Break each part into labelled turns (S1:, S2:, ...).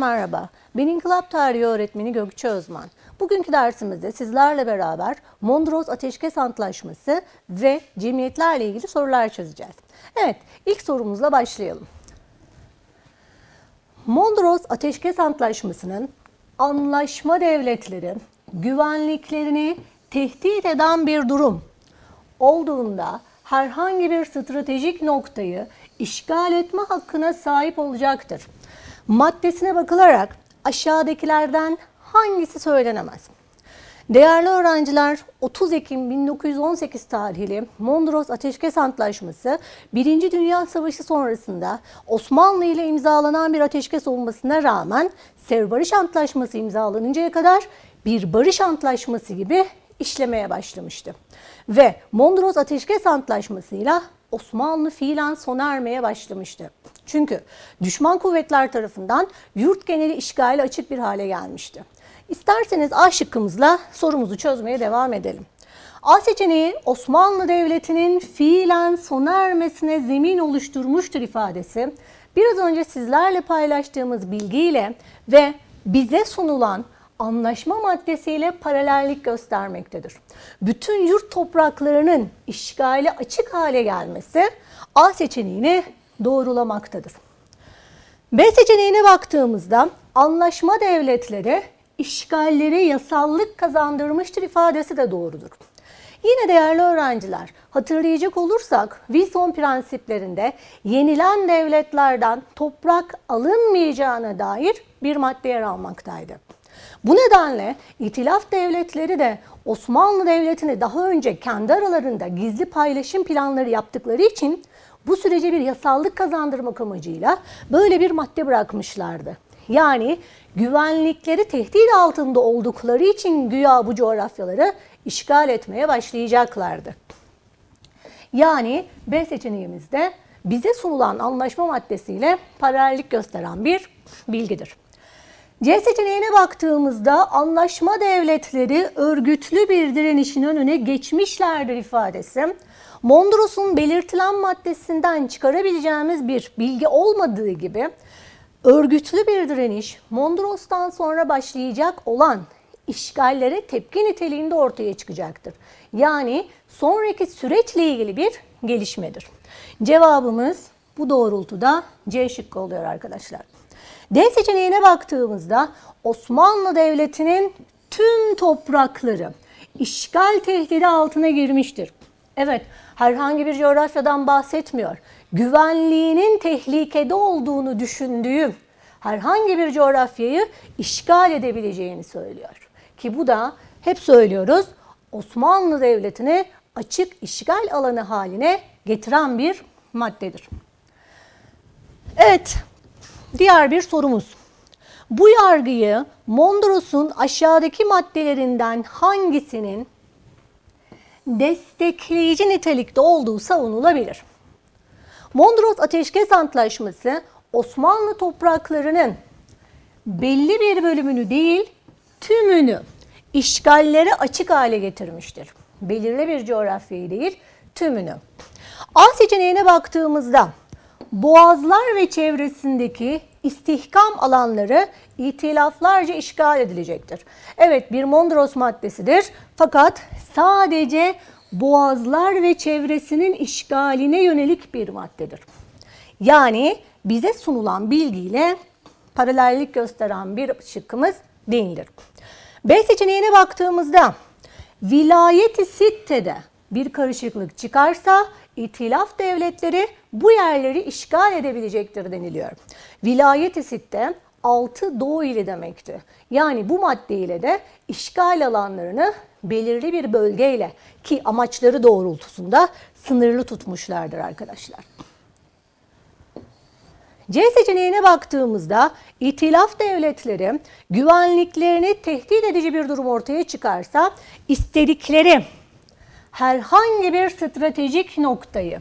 S1: Merhaba. Ben İnkılap Tarihi öğretmeni Gökçe Özman. Bugünkü dersimizde sizlerle beraber Mondros Ateşkes Antlaşması ve cemiyetlerle ilgili sorular çözeceğiz. Evet, ilk sorumuzla başlayalım. Mondros Ateşkes Antlaşması'nın anlaşma devletleri güvenliklerini tehdit eden bir durum olduğunda herhangi bir stratejik noktayı işgal etme hakkına sahip olacaktır. Maddesine bakılarak aşağıdakilerden hangisi söylenemez? Değerli öğrenciler, 30 Ekim 1918 tarihli Mondros Ateşkes Antlaşması, Birinci Dünya Savaşı sonrasında Osmanlı ile imzalanan bir ateşkes olmasına rağmen Sevr Barış Antlaşması imzalanıncaya kadar bir barış antlaşması gibi işlemeye başlamıştı. Ve Mondros Ateşkes Antlaşması'yla Osmanlı fiilen sona ermeye başlamıştı. Çünkü düşman kuvvetler tarafından yurt geneli işgali açık bir hale gelmişti. İsterseniz A şıkkımızla sorumuzu çözmeye devam edelim. A seçeneği Osmanlı Devleti'nin fiilen sona ermesine zemin oluşturmuştur ifadesi. Biraz önce sizlerle paylaştığımız bilgiyle ve bize sunulan anlaşma maddesiyle paralellik göstermektedir. Bütün yurt topraklarının işgali açık hale gelmesi A seçeneğini doğrulamaktadır. B seçeneğine baktığımızda anlaşma devletleri işgallere yasallık kazandırmıştır ifadesi de doğrudur. Yine değerli öğrenciler hatırlayacak olursak Wilson prensiplerinde yenilen devletlerden toprak alınmayacağına dair bir madde yer almaktaydı. Bu nedenle İtilaf devletleri de Osmanlı Devleti'ni daha önce kendi aralarında gizli paylaşım planları yaptıkları için bu sürece bir yasallık kazandırmak amacıyla böyle bir madde bırakmışlardı. Yani güvenlikleri tehdit altında oldukları için güya bu coğrafyaları işgal etmeye başlayacaklardı. Yani B seçeneğimizde bize sunulan anlaşma maddesiyle paralellik gösteren bir bilgidir. C seçeneğine baktığımızda anlaşma devletleri örgütlü bir direnişin önüne geçmişlerdir ifadesi. Mondros'un belirtilen maddesinden çıkarabileceğimiz bir bilgi olmadığı gibi örgütlü bir direniş Mondros'tan sonra başlayacak olan işgallere tepki niteliğinde ortaya çıkacaktır. Yani sonraki süreçle ilgili bir gelişmedir. Cevabımız bu doğrultuda C şıkkı oluyor arkadaşlar. D seçeneğine baktığımızda Osmanlı Devleti'nin tüm toprakları işgal tehdidi altına girmiştir. Evet, herhangi bir coğrafyadan bahsetmiyor. Güvenliğinin tehlikede olduğunu düşündüğü herhangi bir coğrafyayı işgal edebileceğini söylüyor. Ki bu da hep söylüyoruz Osmanlı Devleti'ni açık işgal alanı haline getiren bir maddedir. Evet, diğer bir sorumuz. Bu yargıyı Mondros'un aşağıdaki maddelerinden hangisinin destekleyici nitelikte olduğu savunulabilir? Mondros Ateşkes Antlaşması Osmanlı topraklarının belli bir bölümünü değil tümünü işgallere açık hale getirmiştir. Belirli bir coğrafyayı değil tümünü. A seçeneğine baktığımızda boğazlar ve çevresindeki istihkam alanları itilaflarca işgal edilecektir. Evet bir Mondros maddesidir fakat sadece boğazlar ve çevresinin işgaline yönelik bir maddedir. Yani bize sunulan bilgiyle paralellik gösteren bir şıkkımız değildir. B seçeneğine baktığımızda vilayeti sitte'de bir karışıklık çıkarsa itilaf devletleri bu yerleri işgal edebilecektir deniliyor. Vilayeti sitte 6 Doğu ili demekti. Yani bu maddeyle de işgal alanlarını belirli bir bölgeyle ki amaçları doğrultusunda sınırlı tutmuşlardır arkadaşlar. C seçeneğine baktığımızda itilaf devletleri güvenliklerini tehdit edici bir durum ortaya çıkarsa istedikleri herhangi bir stratejik noktayı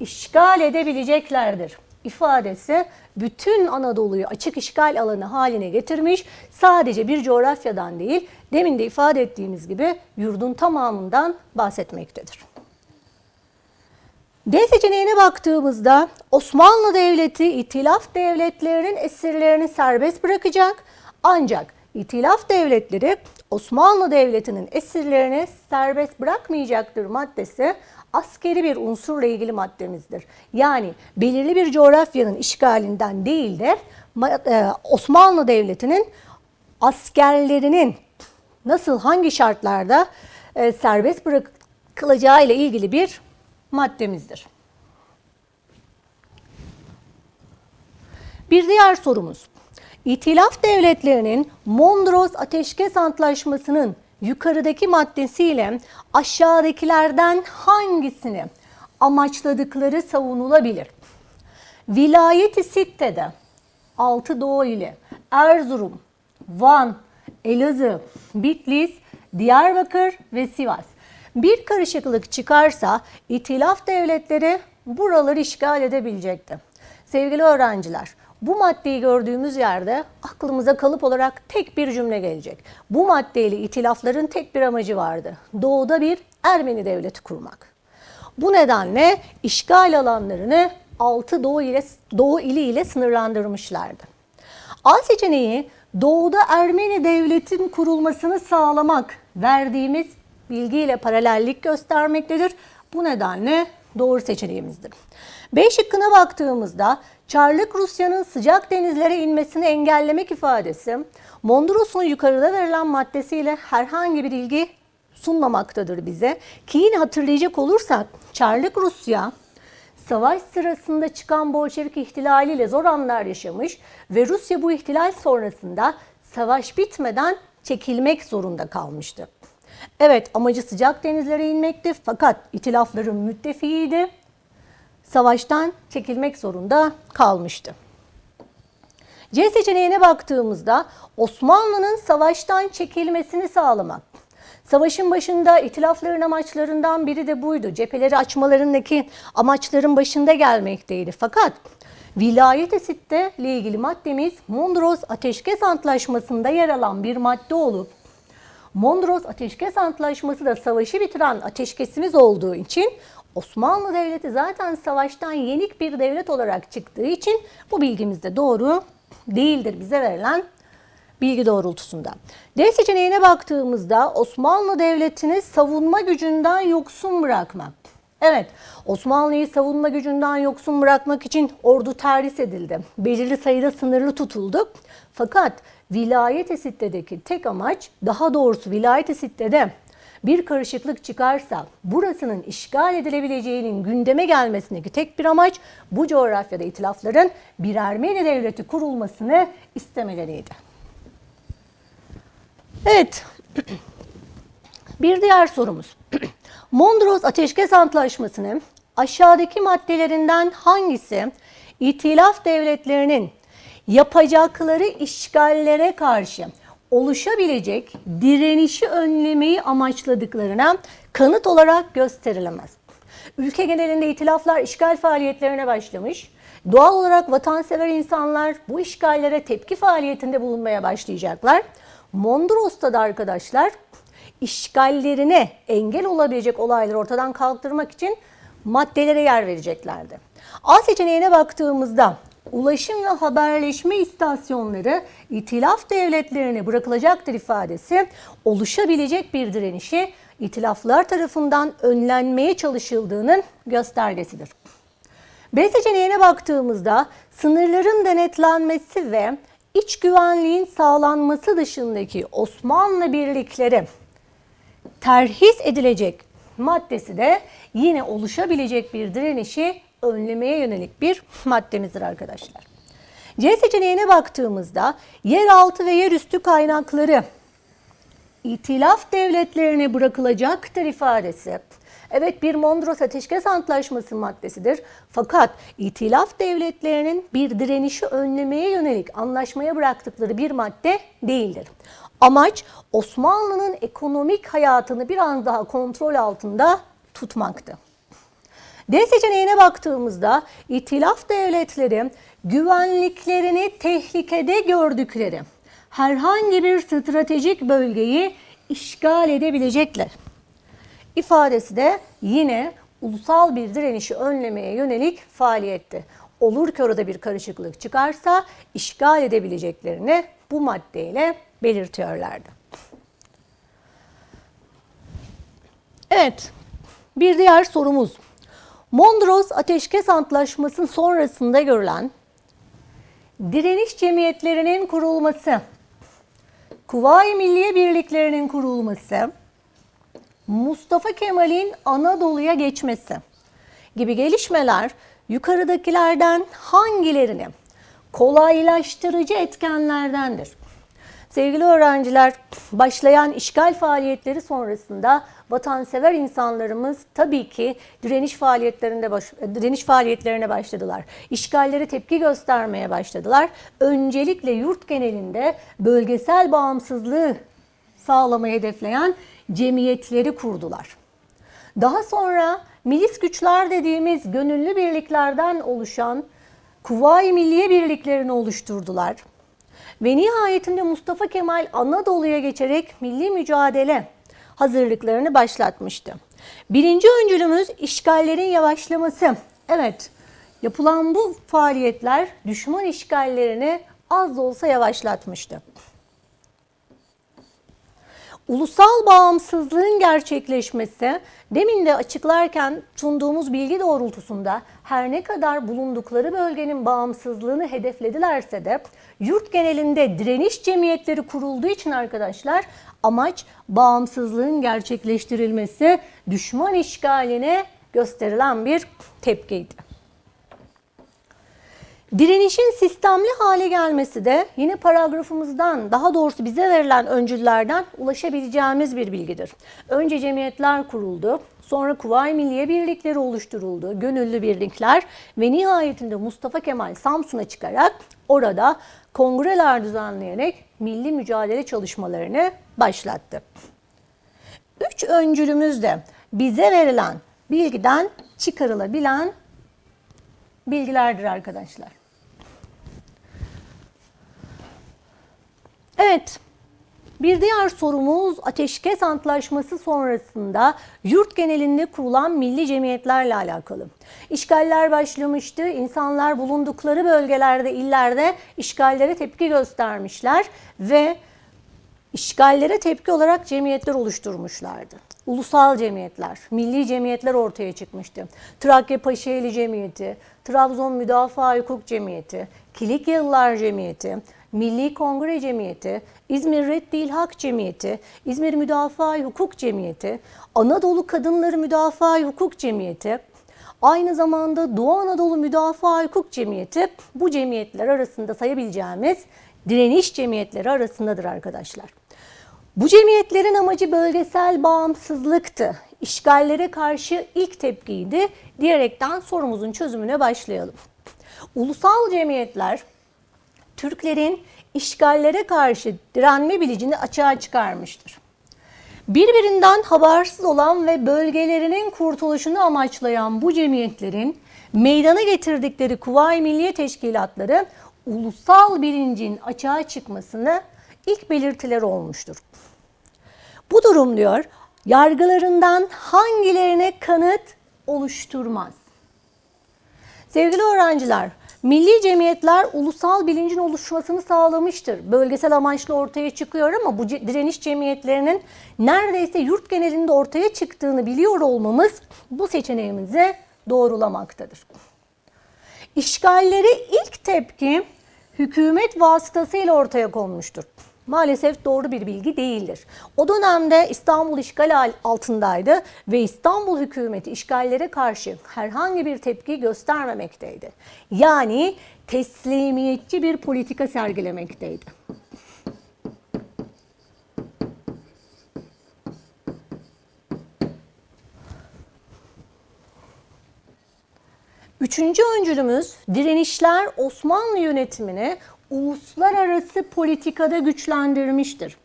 S1: işgal edebileceklerdir ifadesi bütün Anadolu'yu açık işgal alanı haline getirmiş. Sadece bir coğrafyadan değil, demin de ifade ettiğimiz gibi yurdun tamamından bahsetmektedir. D seçeneğine baktığımızda Osmanlı Devleti İtilaf devletlerinin esirlerini serbest bırakacak. Ancak İtilaf devletleri Osmanlı Devleti'nin esirlerini serbest bırakmayacaktır maddesi askeri bir unsurla ilgili maddemizdir. Yani belirli bir coğrafyanın işgalinden değil de e, Osmanlı Devleti'nin askerlerinin nasıl hangi şartlarda e, serbest bırakılacağı ile ilgili bir maddemizdir. Bir diğer sorumuz. İtilaf devletlerinin Mondros Ateşkes Antlaşması'nın yukarıdaki maddesiyle aşağıdakilerden hangisini amaçladıkları savunulabilir? Vilayeti Sitte'de Altı Doğu ile Erzurum, Van, Elazığ, Bitlis, Diyarbakır ve Sivas. Bir karışıklık çıkarsa itilaf devletleri buraları işgal edebilecekti. Sevgili öğrenciler, bu maddeyi gördüğümüz yerde aklımıza kalıp olarak tek bir cümle gelecek. Bu maddeyle itilafların tek bir amacı vardı. Doğuda bir Ermeni devleti kurmak. Bu nedenle işgal alanlarını 6 Doğu ile Doğu ili ile sınırlandırmışlardı. A seçeneği Doğu'da Ermeni devletin kurulmasını sağlamak verdiğimiz bilgiyle paralellik göstermektedir. Bu nedenle doğru seçeneğimizdir. B şıkkına baktığımızda Çarlık Rusya'nın sıcak denizlere inmesini engellemek ifadesi Mondros'un yukarıda verilen maddesiyle herhangi bir ilgi sunmamaktadır bize. Ki yine hatırlayacak olursak Çarlık Rusya savaş sırasında çıkan Bolşevik ihtilaliyle zor anlar yaşamış ve Rusya bu ihtilal sonrasında savaş bitmeden çekilmek zorunda kalmıştı. Evet amacı sıcak denizlere inmekti fakat itilafların müttefiğiydi. Savaştan çekilmek zorunda kalmıştı. C seçeneğine baktığımızda Osmanlı'nın savaştan çekilmesini sağlamak. Savaşın başında itilafların amaçlarından biri de buydu. Cepheleri açmalarındaki amaçların başında gelmekteydi. Fakat vilayet esitte ile ilgili maddemiz Mondros Ateşkes Antlaşması'nda yer alan bir madde olup Mondros Ateşkes Antlaşması da savaşı bitiren ateşkesimiz olduğu için Osmanlı Devleti zaten savaştan yenik bir devlet olarak çıktığı için bu bilgimiz de doğru değildir bize verilen bilgi doğrultusunda. D seçeneğine baktığımızda Osmanlı Devleti'ni savunma gücünden yoksun bırakmak. Evet, Osmanlı'yı savunma gücünden yoksun bırakmak için ordu terhis edildi. Belirli sayıda sınırlı tutuldu. Fakat vilayet-i sitedeki tek amaç, daha doğrusu vilayet-i sitede bir karışıklık çıkarsa burasının işgal edilebileceğinin gündeme gelmesindeki tek bir amaç bu coğrafyada itilafların bir Ermeni devleti kurulmasını istemeleriydi. Evet. Bir diğer sorumuz. Mondros Ateşkes Antlaşması'nın aşağıdaki maddelerinden hangisi itilaf devletlerinin yapacakları işgallere karşı oluşabilecek direnişi önlemeyi amaçladıklarına kanıt olarak gösterilemez. Ülke genelinde itilaflar işgal faaliyetlerine başlamış. Doğal olarak vatansever insanlar bu işgallere tepki faaliyetinde bulunmaya başlayacaklar. Mondros'ta da arkadaşlar işgallerine engel olabilecek olayları ortadan kaldırmak için maddelere yer vereceklerdi. A seçeneğine baktığımızda ulaşım ve haberleşme istasyonları itilaf devletlerine bırakılacaktır ifadesi oluşabilecek bir direnişi itilaflar tarafından önlenmeye çalışıldığının göstergesidir. B seçeneğine baktığımızda sınırların denetlenmesi ve iç güvenliğin sağlanması dışındaki Osmanlı birlikleri terhis edilecek maddesi de yine oluşabilecek bir direnişi önlemeye yönelik bir maddemizdir arkadaşlar. C seçeneğine baktığımızda yeraltı ve yerüstü kaynakları itilaf devletlerine bırakılacaktır ifadesi. Evet bir Mondros Ateşkes Antlaşması maddesidir. Fakat itilaf devletlerinin bir direnişi önlemeye yönelik anlaşmaya bıraktıkları bir madde değildir. Amaç Osmanlı'nın ekonomik hayatını biraz daha kontrol altında tutmaktı. D seçeneğine baktığımızda itilaf devletleri güvenliklerini tehlikede gördükleri herhangi bir stratejik bölgeyi işgal edebilecekler ifadesi de yine ulusal bir direnişi önlemeye yönelik faaliyetti. Olur ki orada bir karışıklık çıkarsa işgal edebileceklerini bu maddeyle belirtiyorlardı. Evet, bir diğer sorumuz. Mondros Ateşkes Antlaşması sonrasında görülen direniş cemiyetlerinin kurulması, Kuvayi Milliye Birliklerinin kurulması, Mustafa Kemal'in Anadolu'ya geçmesi gibi gelişmeler yukarıdakilerden hangilerini kolaylaştırıcı etkenlerdendir? Sevgili öğrenciler, başlayan işgal faaliyetleri sonrasında vatansever insanlarımız tabii ki direniş faaliyetlerinde baş, direniş faaliyetlerine başladılar. İşgallere tepki göstermeye başladılar. Öncelikle yurt genelinde bölgesel bağımsızlığı sağlamayı hedefleyen cemiyetleri kurdular. Daha sonra milis güçler dediğimiz gönüllü birliklerden oluşan Kuvayi Milliye Birliklerini oluşturdular. Ve nihayetinde Mustafa Kemal Anadolu'ya geçerek milli mücadele hazırlıklarını başlatmıştı. Birinci öncülümüz işgallerin yavaşlaması. Evet, yapılan bu faaliyetler düşman işgallerini az da olsa yavaşlatmıştı. Ulusal bağımsızlığın gerçekleşmesi demin de açıklarken sunduğumuz bilgi doğrultusunda her ne kadar bulundukları bölgenin bağımsızlığını hedefledilerse de yurt genelinde direniş cemiyetleri kurulduğu için arkadaşlar amaç bağımsızlığın gerçekleştirilmesi, düşman işgaline gösterilen bir tepkiydi. Direnişin sistemli hale gelmesi de yine paragrafımızdan daha doğrusu bize verilen öncüllerden ulaşabileceğimiz bir bilgidir. Önce cemiyetler kuruldu, sonra Kuvayi Milliye Birlikleri oluşturuldu, gönüllü birlikler ve nihayetinde Mustafa Kemal Samsun'a çıkarak orada kongreler düzenleyerek milli mücadele çalışmalarını başlattı. Üç öncülümüz de bize verilen bilgiden çıkarılabilen bilgilerdir arkadaşlar. Evet, bir diğer sorumuz Ateşkes Antlaşması sonrasında yurt genelinde kurulan milli cemiyetlerle alakalı. İşgaller başlamıştı. İnsanlar bulundukları bölgelerde, illerde işgallere tepki göstermişler ve işgallere tepki olarak cemiyetler oluşturmuşlardı. Ulusal cemiyetler, milli cemiyetler ortaya çıkmıştı. Trakya Paşaeli Cemiyeti, Trabzon Müdafaa Hukuk Cemiyeti, Kilikyalılar Cemiyeti, Milli Kongre Cemiyeti, İzmir Reddil Hak Cemiyeti, İzmir Müdafaa Hukuk Cemiyeti, Anadolu Kadınları Müdafaa Hukuk Cemiyeti, aynı zamanda Doğu Anadolu Müdafaa Hukuk Cemiyeti bu cemiyetler arasında sayabileceğimiz direniş cemiyetleri arasındadır arkadaşlar. Bu cemiyetlerin amacı bölgesel bağımsızlıktı. İşgallere karşı ilk tepkiydi diyerekten sorumuzun çözümüne başlayalım. Ulusal cemiyetler Türklerin işgallere karşı direnme bilicini açığa çıkarmıştır. Birbirinden habersiz olan ve bölgelerinin kurtuluşunu amaçlayan bu cemiyetlerin meydana getirdikleri Kuvayi Milliye Teşkilatları ulusal bilincin açığa çıkmasını ilk belirtileri olmuştur. Bu durum diyor yargılarından hangilerine kanıt oluşturmaz. Sevgili öğrenciler, milli cemiyetler ulusal bilincin oluşmasını sağlamıştır. Bölgesel amaçlı ortaya çıkıyor ama bu direniş cemiyetlerinin neredeyse yurt genelinde ortaya çıktığını biliyor olmamız bu seçeneğimizi doğrulamaktadır. İşgalleri ilk tepki hükümet vasıtasıyla ortaya konmuştur maalesef doğru bir bilgi değildir. O dönemde İstanbul işgal altındaydı ve İstanbul hükümeti işgallere karşı herhangi bir tepki göstermemekteydi. Yani teslimiyetçi bir politika sergilemekteydi. Üçüncü öncülümüz direnişler Osmanlı yönetimini uluslararası politikada güçlendirmiştir.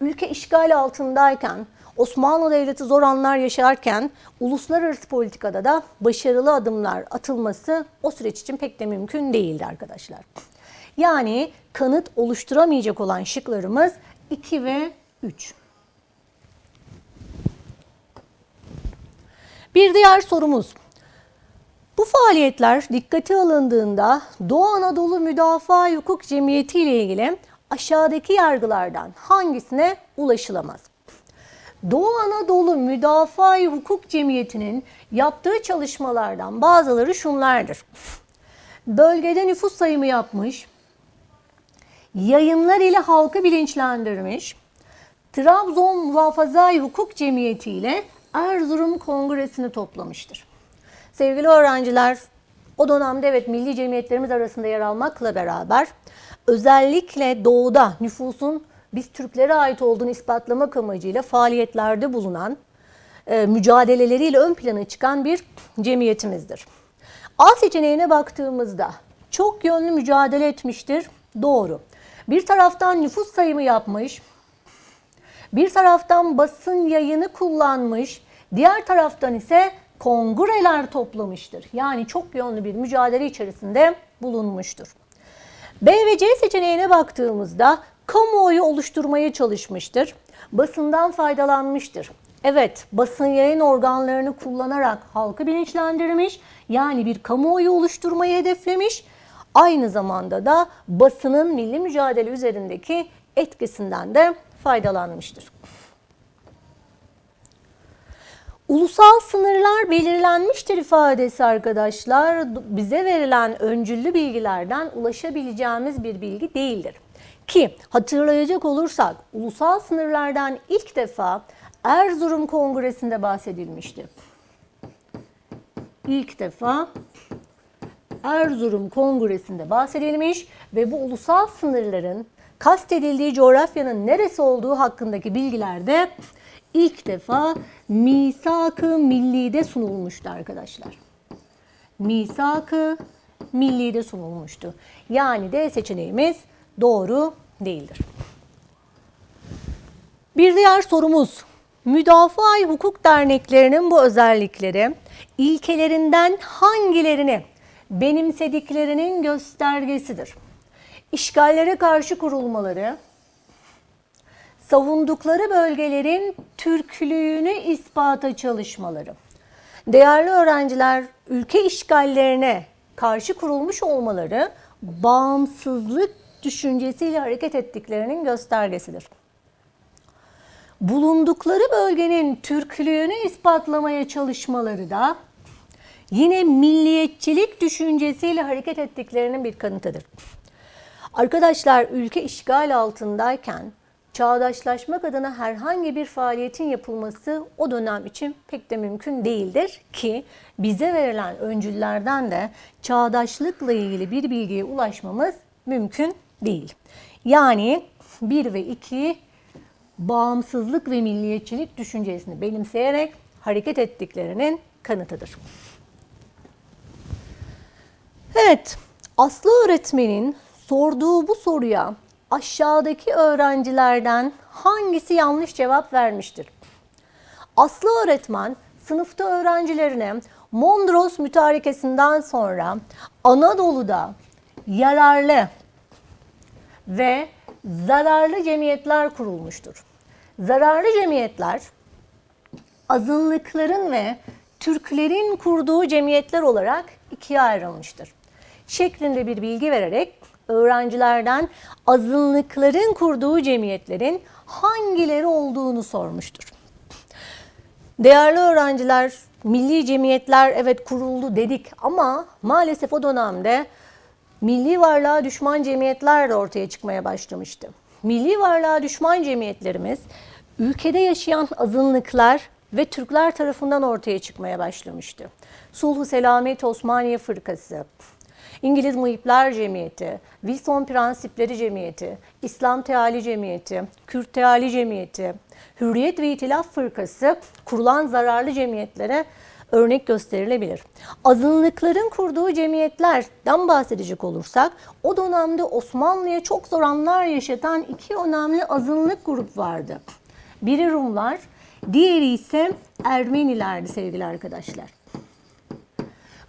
S1: Ülke işgal altındayken, Osmanlı Devleti zor anlar yaşarken uluslararası politikada da başarılı adımlar atılması o süreç için pek de mümkün değildi arkadaşlar. Yani kanıt oluşturamayacak olan şıklarımız 2 ve 3. Bir diğer sorumuz. Bu faaliyetler dikkate alındığında Doğu Anadolu Müdafaa Hukuk Cemiyeti ile ilgili aşağıdaki yargılardan hangisine ulaşılamaz? Doğu Anadolu Müdafaa Hukuk Cemiyeti'nin yaptığı çalışmalardan bazıları şunlardır. Bölgede nüfus sayımı yapmış, yayınlar ile halkı bilinçlendirmiş, Trabzon Muhafaza Hukuk Cemiyeti ile Erzurum Kongresi'ni toplamıştır. Sevgili öğrenciler, o dönemde evet milli cemiyetlerimiz arasında yer almakla beraber özellikle doğuda nüfusun biz Türklere ait olduğunu ispatlamak amacıyla faaliyetlerde bulunan, e, mücadeleleriyle ön plana çıkan bir cemiyetimizdir. A seçeneğine baktığımızda çok yönlü mücadele etmiştir. Doğru. Bir taraftan nüfus sayımı yapmış, bir taraftan basın yayını kullanmış, diğer taraftan ise kongreler toplamıştır. Yani çok yönlü bir mücadele içerisinde bulunmuştur. B ve C seçeneğine baktığımızda kamuoyu oluşturmaya çalışmıştır. Basından faydalanmıştır. Evet, basın yayın organlarını kullanarak halkı bilinçlendirmiş, yani bir kamuoyu oluşturmayı hedeflemiş. Aynı zamanda da basının milli mücadele üzerindeki etkisinden de faydalanmıştır. Ulusal sınırlar belirlenmiştir ifadesi arkadaşlar bize verilen öncüllü bilgilerden ulaşabileceğimiz bir bilgi değildir. Ki hatırlayacak olursak ulusal sınırlardan ilk defa Erzurum Kongresi'nde bahsedilmişti. İlk defa Erzurum Kongresi'nde bahsedilmiş ve bu ulusal sınırların kastedildiği coğrafyanın neresi olduğu hakkındaki bilgiler de ilk defa Misak-ı Milli'de sunulmuştu arkadaşlar. Misak-ı Milli'de sunulmuştu. Yani D seçeneğimiz doğru değildir. Bir diğer sorumuz. Müdafaa hukuk derneklerinin bu özellikleri ilkelerinden hangilerini benimsediklerinin göstergesidir? İşgallere karşı kurulmaları, savundukları bölgelerin Türklüğünü ispata çalışmaları. Değerli öğrenciler, ülke işgallerine karşı kurulmuş olmaları bağımsızlık düşüncesiyle hareket ettiklerinin göstergesidir. Bulundukları bölgenin Türklüğünü ispatlamaya çalışmaları da yine milliyetçilik düşüncesiyle hareket ettiklerinin bir kanıtıdır. Arkadaşlar ülke işgal altındayken çağdaşlaşmak adına herhangi bir faaliyetin yapılması o dönem için pek de mümkün değildir ki bize verilen öncüllerden de çağdaşlıkla ilgili bir bilgiye ulaşmamız mümkün değil. Yani 1 ve 2 bağımsızlık ve milliyetçilik düşüncesini benimseyerek hareket ettiklerinin kanıtıdır. Evet, Aslı öğretmenin sorduğu bu soruya aşağıdaki öğrencilerden hangisi yanlış cevap vermiştir? Aslı öğretmen sınıfta öğrencilerine Mondros mütarekesinden sonra Anadolu'da yararlı ve zararlı cemiyetler kurulmuştur. Zararlı cemiyetler azınlıkların ve Türklerin kurduğu cemiyetler olarak ikiye ayrılmıştır. Şeklinde bir bilgi vererek öğrencilerden azınlıkların kurduğu cemiyetlerin hangileri olduğunu sormuştur. Değerli öğrenciler, milli cemiyetler evet kuruldu dedik ama maalesef o dönemde milli varlığa düşman cemiyetler de ortaya çıkmaya başlamıştı. Milli varlığa düşman cemiyetlerimiz ülkede yaşayan azınlıklar ve Türkler tarafından ortaya çıkmaya başlamıştı. Sulhu Selamet Osmaniye Fırkası, İngiliz Muhipler Cemiyeti, Wilson Prensipleri Cemiyeti, İslam Teali Cemiyeti, Kürt Teali Cemiyeti, Hürriyet ve İtilaf Fırkası kurulan zararlı cemiyetlere örnek gösterilebilir. Azınlıkların kurduğu cemiyetlerden bahsedecek olursak o dönemde Osmanlı'ya çok zor anlar yaşatan iki önemli azınlık grup vardı. Biri Rumlar, diğeri ise Ermenilerdi sevgili arkadaşlar.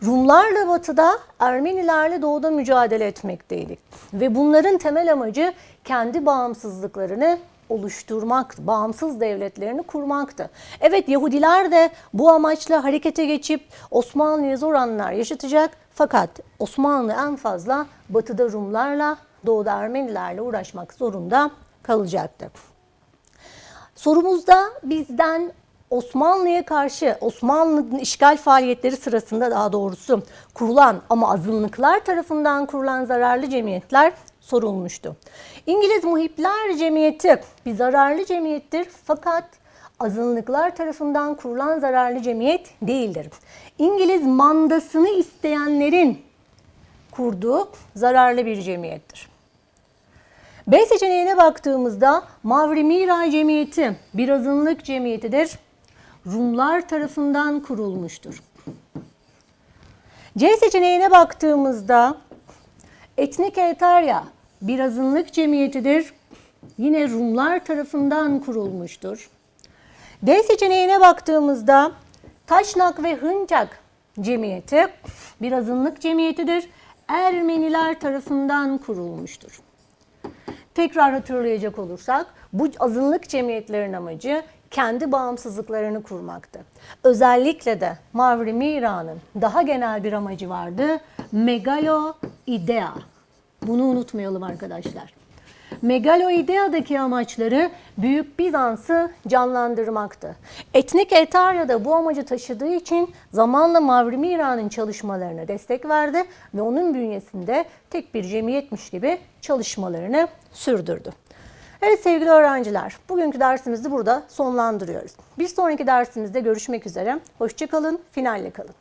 S1: Rumlarla batıda, Ermenilerle doğuda mücadele etmekteydik. Ve bunların temel amacı kendi bağımsızlıklarını oluşturmaktı. Bağımsız devletlerini kurmaktı. Evet Yahudiler de bu amaçla harekete geçip Osmanlı'ya zor anlar yaşatacak. Fakat Osmanlı en fazla batıda Rumlarla, doğuda Ermenilerle uğraşmak zorunda kalacaktı. Sorumuzda bizden Osmanlı'ya karşı Osmanlı'nın işgal faaliyetleri sırasında daha doğrusu kurulan ama azınlıklar tarafından kurulan zararlı cemiyetler sorulmuştu. İngiliz Muhipler Cemiyeti bir zararlı cemiyettir fakat azınlıklar tarafından kurulan zararlı cemiyet değildir. İngiliz mandasını isteyenlerin kurduğu zararlı bir cemiyettir. B seçeneğine baktığımızda Mavri Mira Cemiyeti bir azınlık cemiyetidir. Rumlar tarafından kurulmuştur. C seçeneğine baktığımızda Etnik Etarya bir azınlık cemiyetidir. Yine Rumlar tarafından kurulmuştur. D seçeneğine baktığımızda Taşnak ve Hıncak Cemiyeti bir azınlık cemiyetidir. Ermeniler tarafından kurulmuştur. Tekrar hatırlayacak olursak bu azınlık cemiyetlerin amacı kendi bağımsızlıklarını kurmaktı. Özellikle de Mavri Mira'nın daha genel bir amacı vardı. Megalo idea. Bunu unutmayalım arkadaşlar. Megaloidea'daki amaçları Büyük Bizans'ı canlandırmaktı. Etnik Etarya da bu amacı taşıdığı için zamanla Mavri Mira'nın çalışmalarına destek verdi ve onun bünyesinde tek bir cemiyetmiş gibi çalışmalarını sürdürdü. Evet sevgili öğrenciler, bugünkü dersimizi burada sonlandırıyoruz. Bir sonraki dersimizde görüşmek üzere. Hoşçakalın, finalle kalın.